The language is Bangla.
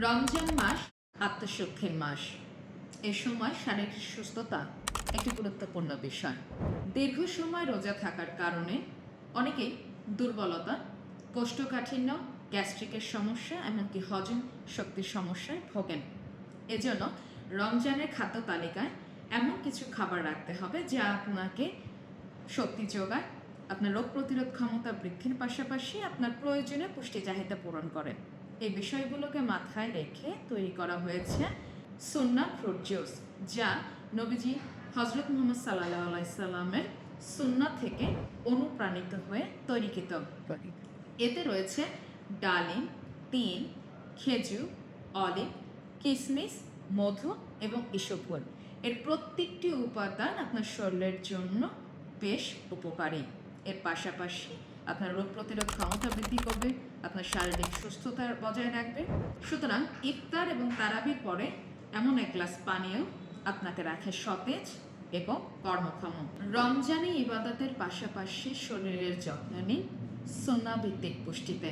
রমজান মাস আত্মসুখের মাস। এ সময় শারীরিক সুস্থতা একটি গুরুত্বপূর্ণ বিষয়। দীর্ঘ সময় রোজা থাকার কারণে অনেকেই দুর্বলতা, কোষ্ঠকাঠিন্য, গ্যাস্ট্রিকের সমস্যা এমনকি হজম শক্তির সমস্যায় ভোগেন। এজন্য রমজানের খাদ্য তালিকায় এমন কিছু খাবার রাখতে হবে যা আপনাকে শক্তি যোগায়, আপনার রোগ প্রতিরোধ ক্ষমতা বৃদ্ধির পাশাপাশি আপনার প্রয়োজনীয় পুষ্টি চাহিদা পূরণ করে। এই বিষয়গুলোকে মাথায় রেখে তৈরি করা হয়েছে সুন্না ফ্রুট জুস যা নবীজি হজরত মোহাম্মদ সাল্লাহ আলাইসাল্লামের সুন্না থেকে অনুপ্রাণিত হয়ে তৈরিকৃত। এতে রয়েছে ডালিম, তিল খেজুর অলিভ কিশমিশ মধু এবং ইসবগুল এর প্রত্যেকটি উপাদান আপনার শরীরের জন্য বেশ উপকারী। এর পাশাপাশি আপনার রোগ প্রতিরোধ ক্ষমতা বৃদ্ধি করবে, আপনার শারীরিক সুস্থতা বজায় রাখবে। সুতরাং ইফতার এবং তারাবির পরে এমন এক গ্লাস পানীয় আপনাকে রাখে সতেজ এবং কর্মক্ষম। রমজানে ইবাদতের পাশাপাশি শরীরের যত্ন নিন সোনা ভিত্তিক পুষ্টিতে।